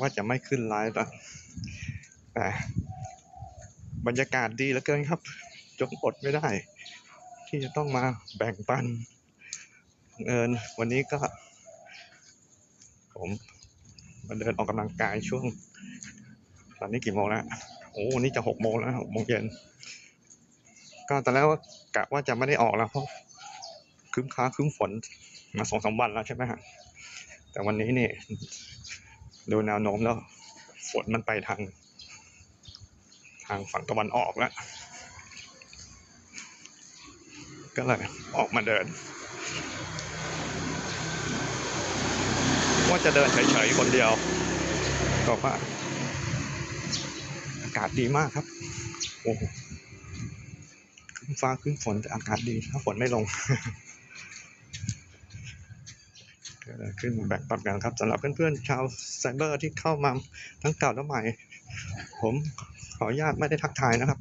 ว่าจะไม่ขึ้นไลฟ์แล้วแต่บรรยากาศดีเหลือเกินครับจนอดไม่ได้ ที่จะต้องมาแบ่งปันบังเอิญวันนี้ก็ ผมมาเดินออกกำลังกายช่วง ตอนนี้กี่โมงแล้วโอ้วันนี้จะหกโมงแล้วหกโมงเย็นก็ตอนแรกว่ากะว่าจะไม่ได้ออกแล้วเพราะครึ้มค้าครึ้มฝนมาสองสามวันแล้วใช่ไหมฮะแต่วันนี้เนี่ย ดูแนวโน้มแล้วฝนมันไปทาง ทางฝั่งตะวันออกแล้ว ก็เลยออกมาเดิน ว่าจะเดินเฉยๆคนเดียว ก็ว่าอากาศดีมากครับ โอ้โหขึ้นฟ้าขึ้นฝนแต่อากาศดีถ้าฝนไม่ลง ขึ้นแบ่งปันกันครับสำหรับเพื่อนๆชาวไซเบอร์ที่เข้ามาทั้งเก่าและใหม่ ผมขออนุญาตไม่ได้ทักทายนะครับ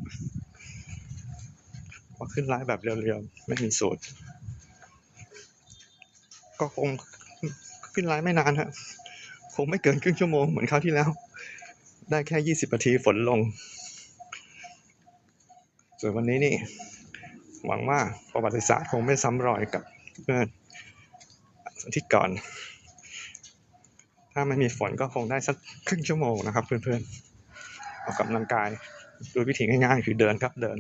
เพราะขึ้นไลฟ์แบบเรียวๆ ไม่มีสูตร ก็คงขึ้นไลฟ์ไม่นานฮะคงไม่เกินครึ่งชั่วโมงเหมือนคราวที่แล้ว ได้แค่ยี่สิบนาทีฝนลง ส่วนวันนี้นี่ หวังว่าประวัติศาสตร์คงไม่ซ้ำรอยกับเมื่อน อาทิตย์ก่อน ถ้าไม่มีฝนก็คงได้สักครึ่งชั่วโมงนะครับ เพื่อนๆออกกำลังกายโดยวิธีง่ายๆคือเดินครับเดิน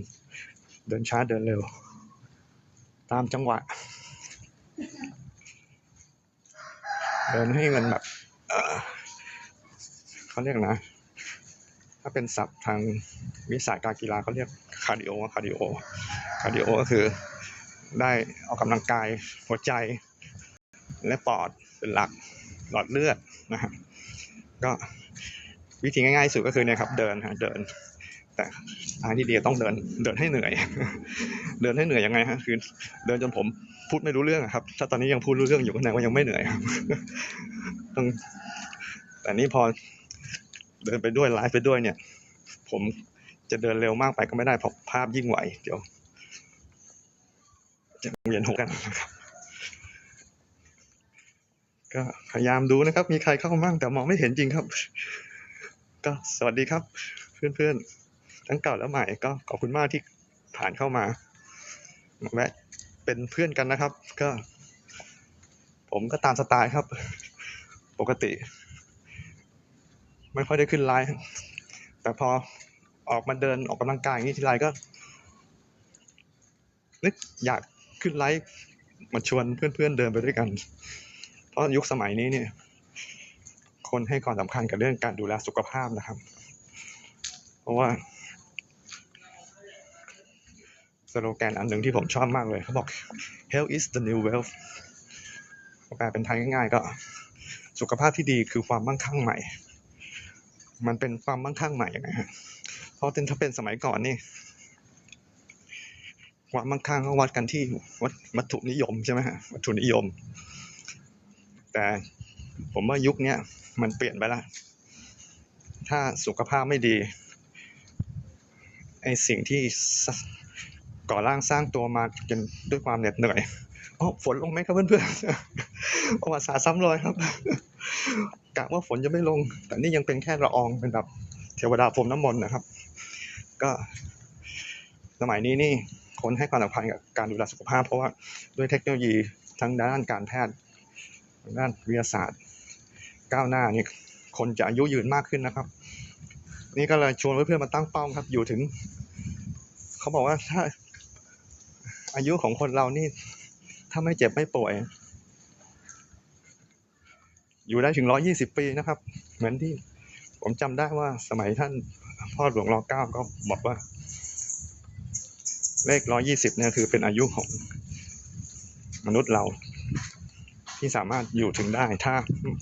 เดินช้าเดินเร็ว ตามจังหวะ เดินให้มันแบบเเขาเรียกนะ ถ้าเป็นศัพท์ทางวิสายการกีฬาเขาเรียกคาร์ดิโอคาร์ดิโอคาร์ดิโอก็คือได้ออกกำลังกายหัวใจ และปอดเป็นหลักหลอดเลือดนะฮะก็วิธีง่ายๆสุดก็คือเนี่ยครับเดินฮะเดิน แต่ทางที่ดีต้องเดินเดินให้เหนื่อย เดินให้เหนื่อยยังไงฮะคือเดินจนผมพูดไม่รู้เรื่องครับถ้าตอนนี้ยังพูดรู้เรื่องอยู่ก็แสดงว่ายังไม่เหนื่อยครับต้องแต่นี่พอเดินไปด้วยไลฟ์ไปด้วยเนี่ย ผมจะเดินเร็วมากไปก็ไม่ได้เพราะภาพยิ่งไหวเดี๋ยวจะเวียนหัวกันนะครับ ก็พยายามดูนะครับ มีใครเข้ามั่งแต่มองไม่เห็นจริงครับ ก็สวัสดีครับ เพื่อนๆ ทั้งเก่าและใหม่ก็ขอบคุณมากที่ผ่านเข้ามาแวะเป็นเพื่อนกันนะครับ ก็ ผมก็ตามสไตล์ครับ ปกติ ไม่ค่อยได้ขึ้นไลฟ์แต่พอออกมาเดินออกกำลังกายอย่างนี้ทีไรก็นึกอยากขึ้นไลฟ์มาชวนเพื่อนๆเดินไปด้วยกัน เพราะยุคสมัยนี้เนี่ย คนให้ความสำคัญกับเรื่องการดูแลสุขภาพนะครับ เพราะว่าสโลแกนอันหนึ่งที่ผมชอบมากเลย เขาบอก health is the new wealth แปลเป็นไทยง่ายๆก็ สุขภาพที่ดีคือความมั่งคั่งใหม่ มันเป็นความมั่งคั่งใหม่ยังไงฮะเพราะถ้าเป็นสมัยก่อนนี่ความมั่งคั่งเขาวัดกันที่วัดวัตถุนิยมใช่ไหมฮะวัตถุนิยม แต่ผมว่ายุคนี้มันเปลี่ยนไปแล้วถ้าสุขภาพไม่ดีไอสิ่งที่ก่อร่างสร้างตัวมาจนด้วยความเหน็ดเหนื่อยอ๋อฝนลงไหมครับเพื่อนๆประวัติศาสตร์ซ้ำรอยครับกะว่าฝนจะไม่ลง แต่นี่ยังเป็นแค่ละอองเป็นแบบเทวดาพรมน้ำมนต์นะครับ ก็ สมัยนี้นี่คนให้ความสำคัญกับการดูแลสุขภาพ เพราะว่าด้วยเทคโนโลยีทั้งด้านการแพทย์ ด้านวิทยาศาสตร์ ก้าวหน้านี่คนจะอายุยืนมากขึ้นนะครับ นี่ก็เลยชวนเพื่อนๆมาตั้งเป้าครับ อยู่ถึง เขาบอกว่าถ้า อายุของคนเรานี่ ถ้าไม่เจ็บไม่ป่วย อยู่ได้ถึงร้อยี่สิบปีนะครับ เหมือนที่ผมจำได้ว่าสมัยท่านพ่อหลวงรอเก้าก็บอกว่า เลขร้อยี่สิบเนี่ยคือเป็นอายุของมนุษย์เรา ที่สามารถอยู่ถึงได้ถ้า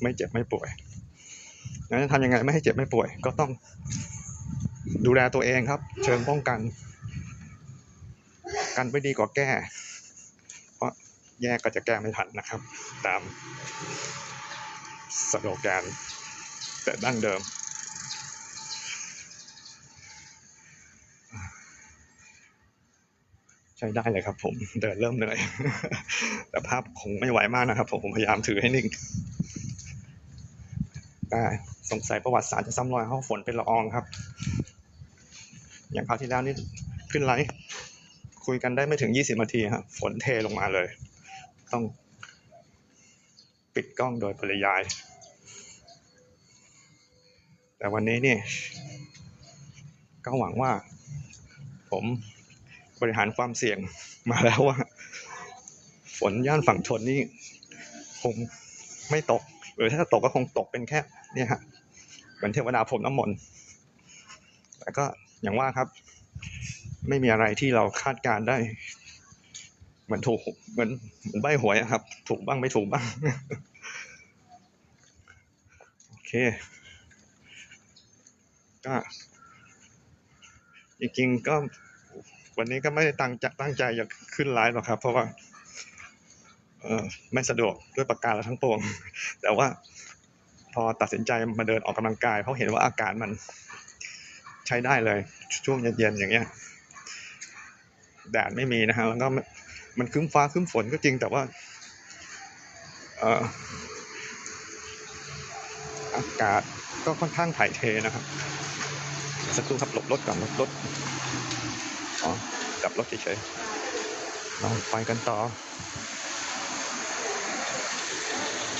ไม่เจ็บไม่ป่วยงั้นจะทำยังไงไม่ให้เจ็บไม่ป่วย ก็ต้องดูแลตัวเองครับ เชิงป้องกัน กันไม่ดีกว่าแก้ เพราะแย่ก็จะแก้ไม่ทันนะครับ ตามสโลแกนแต่ดั้งเดิม ใช้ได้เลยครับ ผมเดินเริ่มเหนื่อยแต่ภาพคงไม่ไหวมากนะครับ ผมผมพยายามถือให้นิ่งได้สงสัยประวัติศาสตร์จะซ้ำรอยเพราะฝนเป็นละอองครับ อย่างคราวที่แล้วนี่ขึ้นไลฟ์คุยกันได้ไม่ถึง20นาทีครับฝนเทลงมาเลย ต้องปิดกล้องโดยปริยาย แต่วันนี้นี่ ก็หวังว่าผม บริหารความเสี่ยงมาแล้วว่า ฝนย่านฝั่งทนนี่คงไม่ตก หรือถ้าตกก็คงตกเป็นแค่เนี่ยฮะเหมือนเทวดาผมน้ำมนต์แต่ก็อย่างว่าครับ ไม่มีอะไรที่เราคาดการได้ เหมือนถูกเหมือนเหมือนใบหวยอะครับ ถูกบ้างไม่ถูกบ้าง โอเค ก็จริงๆก็ วันนี้ก็ไม่ได้ตั้งใจตั้งใจจะขึ้นไลฟ์หรอกครับ เพราะว่าเออไม่สะดวกด้วยประการทั้งปวง แต่ว่าพอตัดสินใจมาเดินออกกำลังกายเพราะเห็นว่าอากาศมันใช้ได้เลย ช่วงเย็นๆอย่างเงี้ยแดดไม่มีนะฮะแล้วก็มันคึ้มฟ้าคึ้มฝนก็จริงแต่ว่าเอออากาศก็ค่อนข้างถ่ายเทนะครับสักครู่ครับหลบรถก่อนหลบรถอ๋อกลั บรถเฉยๆเราไปกันต่อ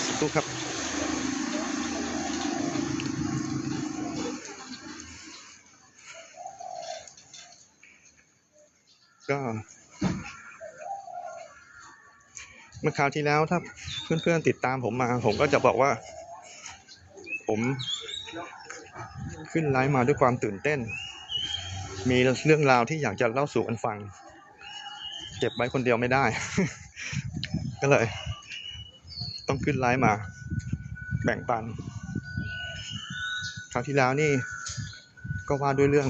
สักครู่ครับก็เมื่อคราวที่แล้วถ้าเพื่อนๆติดตามผมมา ผมก็จะบอกว่า ผมขึ้นไลฟ์มาด้วยความตื่นเต้น มีเรื่องราวที่อยากจะเล่าสู่กันฟัง เก็บไว้คนเดียวไม่ได้ ก็เลย ต้องขึ้นไลฟ์มา แบ่งปัน คราวที่แล้วนี่ก็ว่าด้วยเรื่อง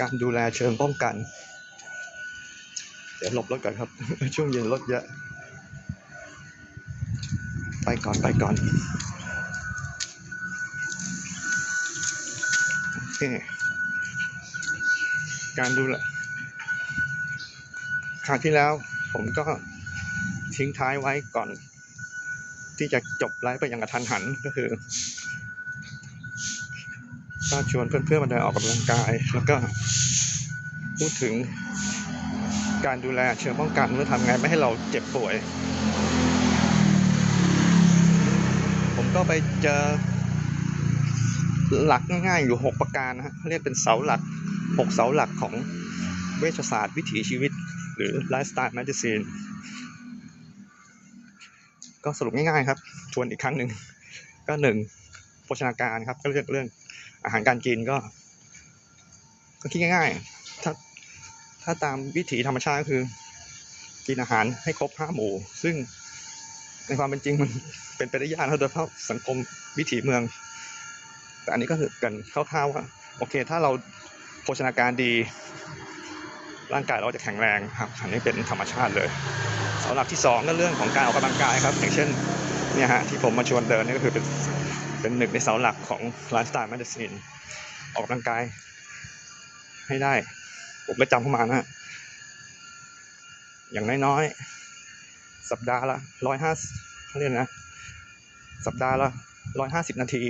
การดูแลเชิงป้องกัน เดี๋ยวหลบรถก่อนครับ ช่วงเย็นรถเยอะ ไปก่อนไปก่อนโอเค การดูแลคราวที่แล้วผมก็ทิ้งท้ายไว้ก่อน ที่จะจบไลฟ์ไปอย่างกระทันหันก็คือ ก็ชวนเพื่อนๆมาเดินออกกำลังกาย แล้วก็พูดถึงการดูแลเชิงป้องกันว่าทำไงไม่ให้เราเจ็บป่วย ผมก็ไปเจอหลักง่ายๆอยู่ 6 ประการนะฮะเรียกเป็นเสาหลัก 6 เสาหลักของเวชศาสตร์วิถีชีวิต หรือไลฟ์สไตล์ e มดิซีนก็สรุปง่ายๆครับทวนอีกครั้งหนึ่งก็หนึ่งโภชนาการครับก็เรื่องเรื่องอาหารการกินก็ ก็คิดง่ายๆ ถ้าถ้าตามวิถีธรรมชาติก็คือ กินอาหารให้ครบห้าหมู่ ซึ่งในความเป็นจริงมันเป็นไปได้ยากนะโดยเฉพาะสังคมวิถีเมือง แต่อันนี้ก็คือกันคร่าวๆว่า โอเค ถ้าเรา ภชนาการดี ร่างกายเราจะแข็งแรงครับอันนี้เป็นธรรมชาติเลยเสาหลักที่สองก็เรื่องของการออกกำลังกายครับ อย่างเช่นเนี่ยฮะที่ผมมาชวนเดินนี่ก็คือเป็นเป็นหนึ่งในเสาหลักของไลฟ์สไตล์ e มดิซีนออกกำลังกายให้ได้ ผมก็จำเข้ามานะอย่างน้อยๆ สัปดาห์ละร้อยห้าเขาเรียกนะ สัปดาห์ละ ร้อยห้าสิบนาที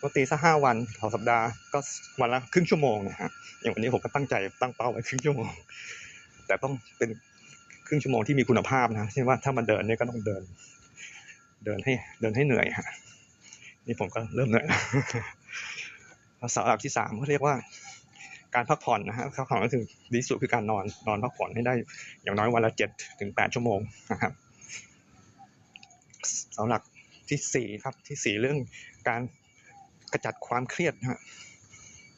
ปกติสักห้าวันต่อสัปดาห์ก็วันละครึ่งชั่วโมงนะฮะอย่างวันนี้ผมก็ตั้งใจตั้งเป้าไว้ครึ่งชั่วโมง แต่ต้องเป็นครึ่งชั่วโมงที่มีคุณภาพนะเช่นว่าถ้ามันเดินเนี่ยก็ต้องเดิน เดินให้เดินให้เหนื่อยฮะนี่ผมก็เริ่มเหนื่อยแล้วเสาหลักที่สามเขาเรียกว่าการพักผ่อนนะฮะพักผ่อนก็คือดีที่สุดคือการนอนนอนพักผ่อนให้ได้อย่างน้อยวันละเจ็ดถึงแปดชั่วโมงนะครับเสาหลัก ที่สี่ครับที่สี่เรื่องการกระจัดความเครียดนะฮะ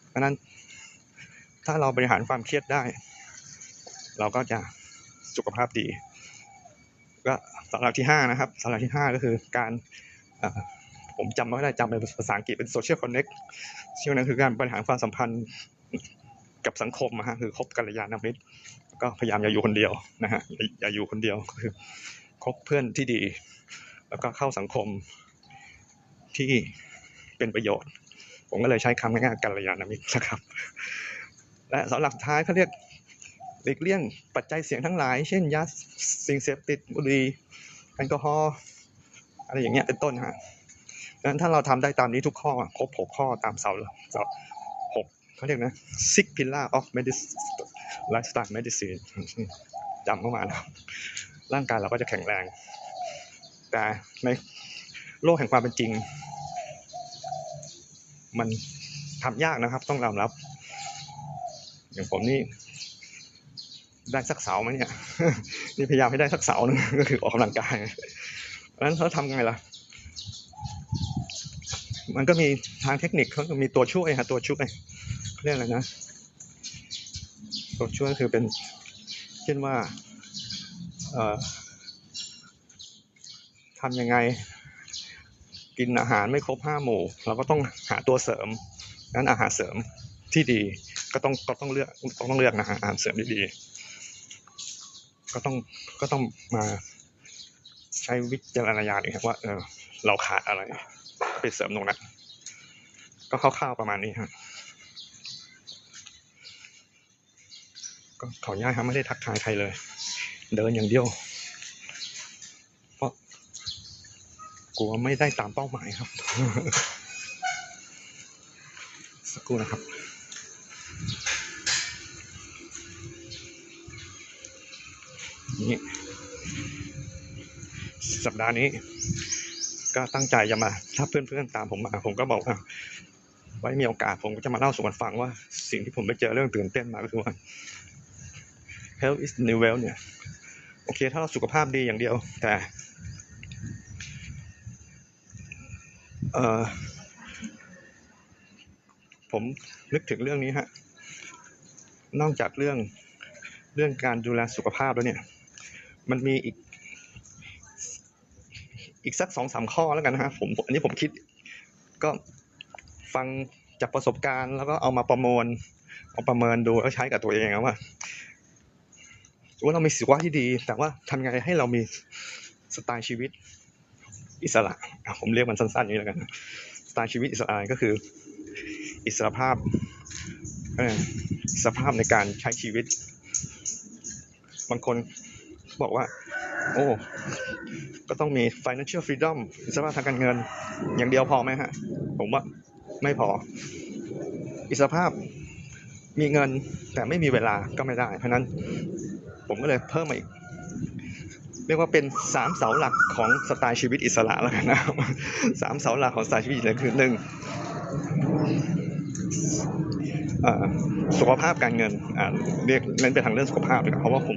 เพราะนั้นถ้าเราบริหารความเครียดได้ เราก็จะสุขภาพดี ก็สาหลักที่ห้านะครับสาหลักที่ห้าก็คือการผมจำไม่ได้จำเป็นภาษาอังกฤษเป็น social connect ชื่อนั้นคือการบริหารความสัมพันธ์กับสังคมอะฮะคือคบกัลยาณมิตรก็พยายามอย่าอยู่คนเดียวนะฮะอย่าอยู่คนเดียวคือคบเพื่อนที่ดี แล้วก็เข้าสังคมที่เป็นประโยชน์ ผมก็เลยใช้คำง่ายๆกัลยาณมิตรนะครับ และสาหลักสุดท้ายเขาเรียกหลีกเลี่ยงปัจจัยเสี่ยงทั้งหลาย เช่นยาสิ่งเสพติดบุหรี่แอลกอฮอล์อะไรอย่างเงี้ยเป็นต้นฮะดังนั้นถ้าเราทำได้ตามนี้ทุกข้อครบหกข้อตามเสาเสาหกเขาเรียกนะ six pillar of medicine lifestyle medicine จำเข้ามานะร่างกายเราก็จะแข็งแรง แต่ในโลกแห่งความเป็นจริง มันทำยากนะครับ ต้องยอมรับ อย่างผมนี่ได้สักเสาไหมเนี่ยนี่พยายามให้ได้สักเสาหนึงก็คือออกกำลังกายเพราะฉะนั้นเขาทำไงล่ะ มันก็มีทางเทคนิคเขามีตัวช่วยฮะตัวช่วยเขาเรียกอะไรนะ ตัวช่วยคือเป็นเช่นว่า เอ่อ ทำยังไง กินอาหารไม่ครบห้าหมู่ เราก็ต้องหาตัวเสริมนั้นอาหารเสริมที่ดีก็ต้องก็ต้องเลือกต้องเลือกนะฮะอาหารเสริมที่ดี ก็ต้องก็ต้องมาใช้วิจารณญาณอีกครับว่าเออเราขาดอะไร ไปเสริมตรงนั้นก็คร่าวๆประมาณนี้ครับก็ขออนุญาตครับไม่ได้ทักทายใครเลย เดินอย่างเดียว เพราะ กลัวไม่ได้ตามเป้าหมายครับ สักครู่นะครับ นี่ สัปดาห์นี้ ก็ตั้งใจจะมา ถ้าเพื่อนๆตามผมมา ผมก็บอกว่า ไว้มีโอกาสผมก็จะมาเล่าสู่กันฟังว่า สิ่งที่ผมไปเจอเรื่องตื่นเต้นมาก็คือว่า health is new wealth เนี่ย โอเค ถ้าเราสุขภาพดีอย่างเดียว แต่ เอ่อ ผมนึกถึงเรื่องนี้ฮะ นอกจากเรื่องเรื่องการดูแลสุขภาพแล้วเนี่ย มันมีอีก อีกสักสองสามข้อแล้วกันนะฮะผมอันนี้ผมคิด ก็ฟังจากประสบการณ์แล้วก็เอามาประมวลเอาประเมินดูแล้วใช้กับตัวเองว่าว่าเรามีสุขภาพที่ดี แต่ว่าทำไงให้เรามีสไตล์ชีวิต อิสระ ผมเรียกมันสั้นๆอย่างนี้แล้วกันสไตล์ชีวิตอิสระก็คือ อิสระภาพอิสรภาพในการใช้ชีวิต บางคนบอกว่า โอ้ ก็ต้องมี financial freedom อิสรภาพทางการเงิน อย่างเดียวพอไหมฮะ ผมว่าไม่พอ อิสระภาพมีเงินแต่ไม่มีเวลาก็ไม่ได้ เพราะนั้นผมก็เลยเพิ่มมาอีก รียกว่าเป็นสามเสาหลักของสไตล์ชีวิตอิสระแล้วกันนะสามเสาหลักของสไตล์ชีวิตอิสระคือหนึ่งสุขภาพการเงินเรียกเน้นไปทางเรื่องสุขภาพเลยครับเพราะว่าผม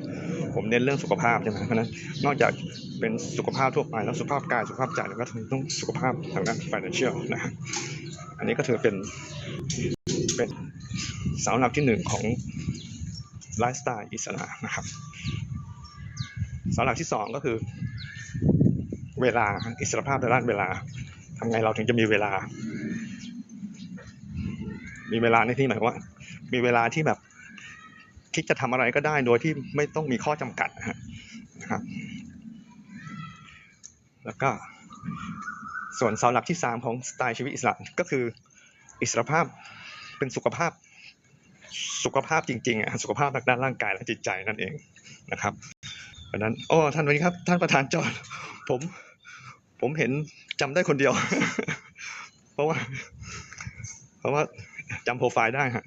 ผมเน้นเรื่องสุขภาพใช่ไหมเพราะฉะนั้นนอกจากเป็นสุขภาพทั่วไปแล้วสุขภาพกายสุขภาพใจแล้วก็ต้องสุขภาพทางด้าน financial นะอันนี้ก็ถือเป็นเป็นเสาหลักที่หนึ่งของไลฟ์สไตล์อิสระนะครับ เสาหลักที่สองก็คือ เวลาอิสรภาพในด้านเวลาทำไงเราถึงจะมีเวลา มีเวลาในที่หมายว่า มีเวลาที่แบบคิดจะทำอะไรก็ได้โดยที่ไม่ต้องมีข้อจำกัดนะครับ แล้วก็ส่วนเสาหลักที่สามของสไตล์ชีวิตอิสระก็คืออิสรภาพเป็นสุขภาพสุขภาพจริงๆอะสุขภาพทางด้านร่างกายและจิตใจนั่นเองนะครับ เพราะฉะนั้นโอ้ท่านวัสดีครับ ท่านประธานจอห์นผม ผมเห็นจำได้คนเดียว เพราะว่า เพราะว่าจำโปรไฟล์ได้ฮะ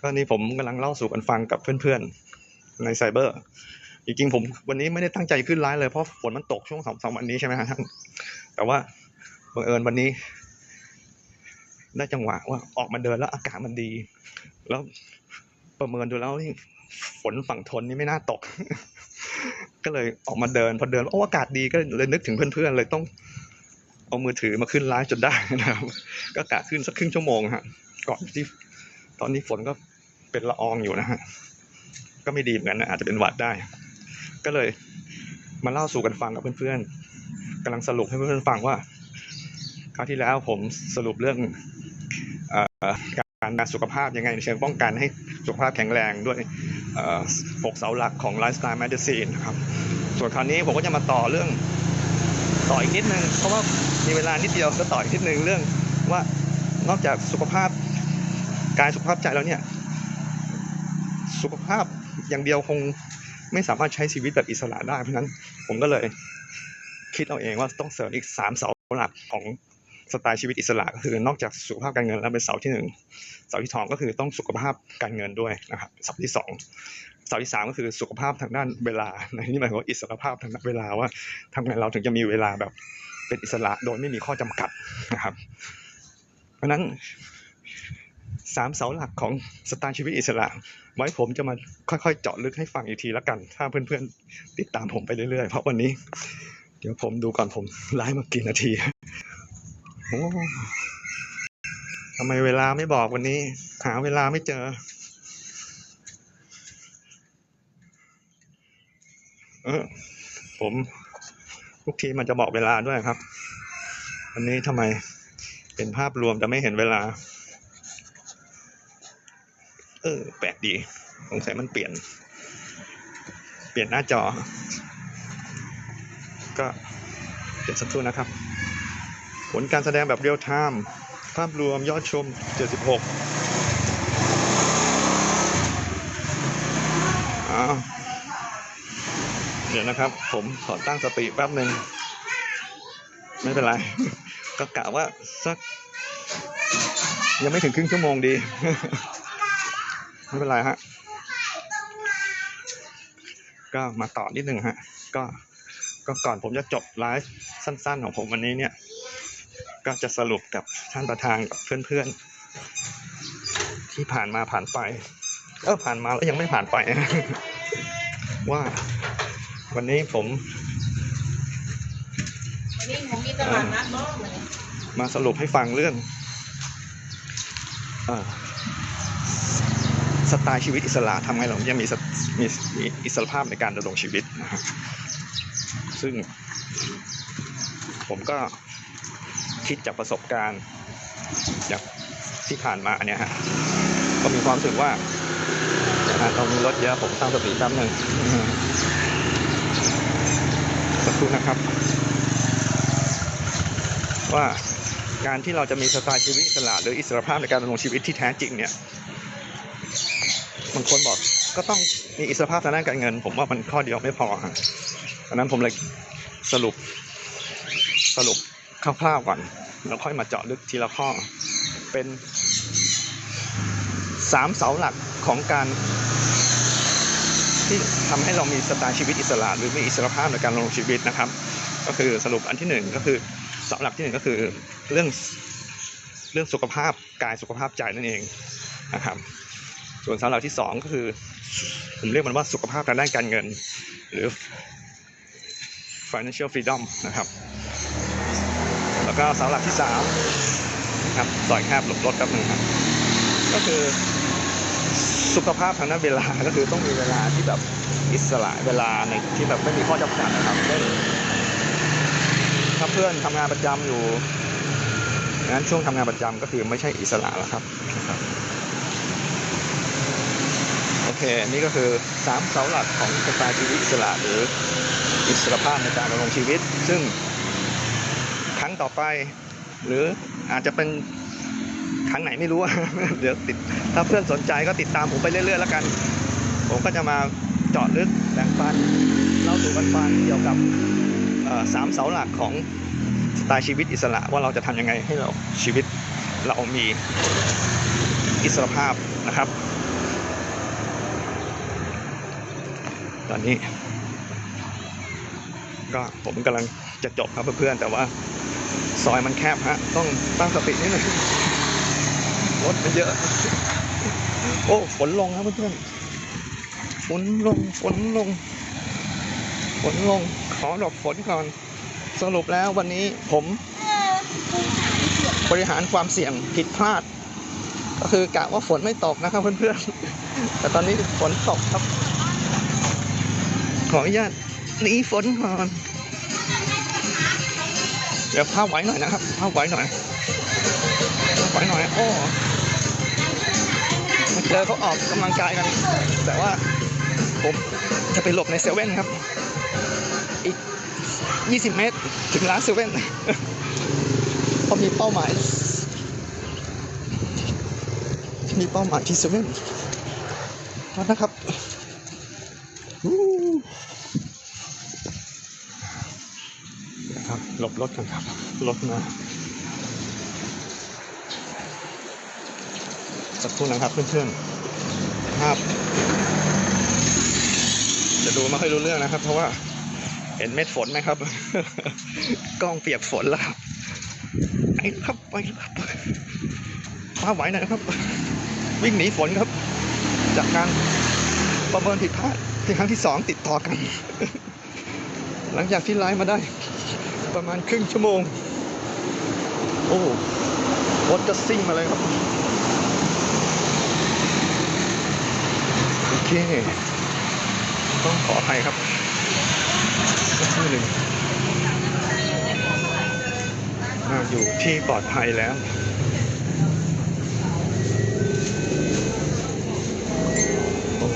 ก็นี่ผมกำลังเล่าสู่กันฟังกับเพื่อนๆในไซเบอร์จริงๆผมวันนี้ไม่ได้ตั้งใจขึ้นไลฟ์เลยเพราะฝนมันตกช่วงสองสามวันนี้ใช่ไหมฮะท่านแต่ว่าบังเอิญวันนี้ ได้จังหวะว่าออกมาเดินแล้วอากาศมันดี แล้วประเมินดูแล้วนี่ฝนฝั่งทนนี่ไม่น่าตก ก็เลยออกมาเดินพอเดินโอ้อากาศดีก็เลยนึกถึงเพื่อนๆเลยต้องเอามือถือมาขึ้นไลฟ์จนได้นะครับ ก็กะขึ้นสักครึ่งชั่วโมงฮะก่อนที่ตอนนี้ฝนก็เป็นละอองอยู่นะฮะก็ไม่ดีเหมือนกันนะอาจจะเป็นหวัดได้ ก็เลยมาเล่าสู่กันฟังกับเพื่อนๆกำลังสรุปให้เพื่อนๆฟังว่าคราวที่แล้วผมสรุปเรื่องอการดูสุขภาพยังไงในเชิงป้องกันให้สุขภาพแข็งแรงด้วย หกเสาหลักของ Lifestyle Medicine นะครับ ส่วนคราวนี้ผมก็จะมาต่อเรื่องต่ออีกนิดนึง เพราะว่ามีเวลานิดเดียวก็ต่ออีกนิดนึงเรื่องว่านอกจากสุขภาพกายสุขภาพใจแล้วเนี่ย สุขภาพอย่างเดียวคงไม่สามารถใช้ชีวิตแบบอิสระได้ เพราะฉะนั้นผมก็เลยคิดเอาเองว่าต้องเสริมอีกสามเสาหลักของ สไตล์ชีวิตอิสระก็คือนอกจากสุขภาพการเงินแล้วเป็นเสาที่หนึ่งเสาที่สองก็คือต้องสุขภาพการเงินด้วยนะครับเสาที่สองเสาที่สามก็คือสุขภาพทางด้านเวลาในนี่หมายความว่าอิสระภาพทางด้านเวลาว่าทำไงเราถึงจะมีเวลาแบบเป็นอิสระโดยไม่มีข้อจำกัดนะครับ เพราะนั้นสามเสาหลักของสไตล์ชีวิตอิสระ ไว้ผมจะมาค่อยๆ เจาะลึกให้ฟังอีกทีล้วกัน ถ้าเพื่อนๆ ติดตามผมไปเรื่อยๆ เพราะวันนี้ เดี๋ยวผมดูก่อนผมไลฟ์มากี่นาที โอ้ทำไมเวลาไม่บอกวันนี้ หาเวลาไม่เจอ เออผมทุกทีมันจะบอกเวลาด้วยครับ วันนี้ทำไมเป็นภาพรวมแต่ไม่เห็นเวลา เออ แปลกดีสงสัยมันเปลี่ยน เปลี่ยนหน้าจอ ก็เดี๋ยวสักครู่นะครับ ผลการแสดงแบบเรียลไทม์ภาพรวมยอดชม 76อ้าวเดี๋ยวนะครับ ผมขอตั้งสติแป๊บหนึ่ง ไม่เป็นไร ก็กะว่าสัก ยังไม่ถึงครึ่งชั่วโมงดี ไม่เป็นไรฮะ ก็มาต่อนิดนึงฮะ ก็ก็ก่อนผมจะจบไลฟ์สั้นๆ ของผมวันนี้เนี่ย ก็จะสรุปกับท่านประธานกับเพื่อนๆ ที่ผ่านมาผ่านไป เออผ่านมาแล้วยังไม่ผ่านไป ว่าวันนี้ผม วันนี้ผมมีตลาดนัดเนาะเหมือนมาสรุปให้ฟังเรื่องอสไตล์ชีวิตอิสระทำไงเราจะมีมีมีอิสรภาพในการดำรงชีวิตนะฮะซึ่งผมก็ คิดจากประสบการณ์จากที่ผ่านมาเนี่ยฮะก็มีความรู้สึกว่านะฮะตรงนี้รถเยอะผมตั้งสติแป๊บหนึ่งสักครู่นะครับ ว่าการที่เราจะมีสไตล์ชีวิตอิสระหรืออิสรภาพในการดำรงชีวิตที่แท้จริงเนี่ยบางคนบอกก็ต้องมีอิสรภาพทางด้านการเงิน ผมว่ามันข้อเดียวไม่พอฮะดังนั้นผมเลยสรุปสรุป คร่าวๆก่อนแล้วค่อยมาเจาะลึกทีละข้อ เป็นสามเสาหลักของการ ที่ทำให้เรามีสไตล์ชีวิตอิสระ หรือมีอิสรภาพในการดำรงชีวิตนะครับ ก็คือสรุปอันที่หนึ่งก็คือเสาหลักที่หนึ่งก็คือเรื่องเรื่องสุขภาพกายสุขภาพใจนั่นเองนะครับ ส่วนเสาหลักที่สองก็คือผมเรียกมันว่าสุขภาพทางด้านการเงิน หรือ financial freedom นะครับ แล้วก็เสาหลักที่สามนะครับซอยแคบหลบรถแป๊บหนึงครับก็คือสุขภาพทางด้านเวลาก็คือต้องมีเวลาที่แบบอิสระเวลาในที่แบบไม่มีข้อจำกัดนะครับเช่นถ้าเพื่อนทำงานประจำอยู่งั้นช่วงทำงานประจำก็คือไม่ใช่อิสระแล้วครับโอเคนี่ก็คือสามเสาหลักของสไตล์ชีวิตอิสระหรืออิสรภาพในการดำรงชีวิต ซึ่ง ต่อไป หรืออาจจะเป็นครั้งไหนไม่รู้เดี๋ยวติด ถ้าเพื่อนสนใจก็ติดตามผมไปเรื่อย ๆ แล้วกัน ผมก็จะมาเจาะลึกแบ่งปันเล่าสู่กันฟังเกี่ยวกับสามเสาหลักของสไตล์ชีวิตอิสระว่าเราจะทำยังไงให้เราชีวิตเรามีอิสรภาพนะครับ ตอนนี้ ก็ผมกำลังจะจบครับเพื่อนๆแต่ว่า ซอยมันแคบฮะ ต้องตั้งสตินิดหนึ่งรถมันเยอะ โอ้ ฝนลงครับเพื่อนๆ ฝนลง ฝนลง ฝนลง ขอหลบฝนก่อน สรุปแล้ววันนี้ผมบริหารความเสี่ยงผิดพลาด ก็คือกะว่าฝนไม่ตกนะครับเพื่อนๆ แต่ตอนนี้ฝนตกครับ ขออนุญาตหนีฝนก่อน เดี๋ยวภาพไหวหน่อยนะครับภาพไหวหน่อยไหวหน่อยโอ้มาเจอเขาออกกำลังกายกัน แต่ว่าผมจะไปหลบในเซเว่นครับ อีก 20 เมตร ถึงร้านเซเว่นเพรามีเป้าหมาย มีเป้าหมายที่เซเว่นนะครับ หลบรถกันครับ รถมาสักครู่นะครับเพื่อนๆภาพ จะดูไม่ค่อยรู้เรื่องนะครับ เพราะว่า เห็นเม็ดฝนไหมครับ กล้องเปียกฝนแล้วครับไปครับไปครับมาไหวนะครับ วิ่งหนีฝนครับ จากการประเมินผิดพลาดเป็นครั้งที่สองติดต่อกัน หลังจากที่ไลฟ์มาได้ ประมาณครึ่งชั่วโมง โอ้รถจะซิ่งมาเลยครับ โอเค ต้องขออภัยครับนี่หนึ่งอยู่ที่ปลอดภัยแล้ว โอ้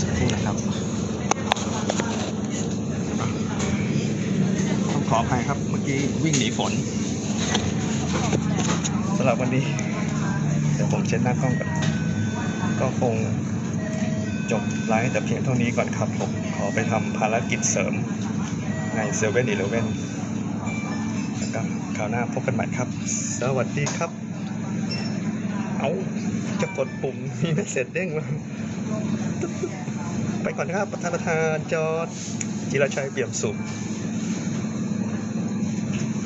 สักครู่นะครับอะต้องขออภัยครับ เมื่อกี้ วิ่งหนีฝนสำหรับวันนี้ เดี๋ยวผมเช็ดหน้ากล้องก่อน ก็คงจบไลฟ์แต่เพียงเท่านี้ก่อนครับผม ขอไปทำภารกิจเสริมในเซเว่นอีเลเว่นแล้วก็คราวหน้าพบกันใหม่ครับ สวัสดีครับ เอาจะกดปุ่มมีไม่เสร็จเด้งมาไปก่อนครับ ประธานประธานจอดจิรชัยเปี่ยมสุข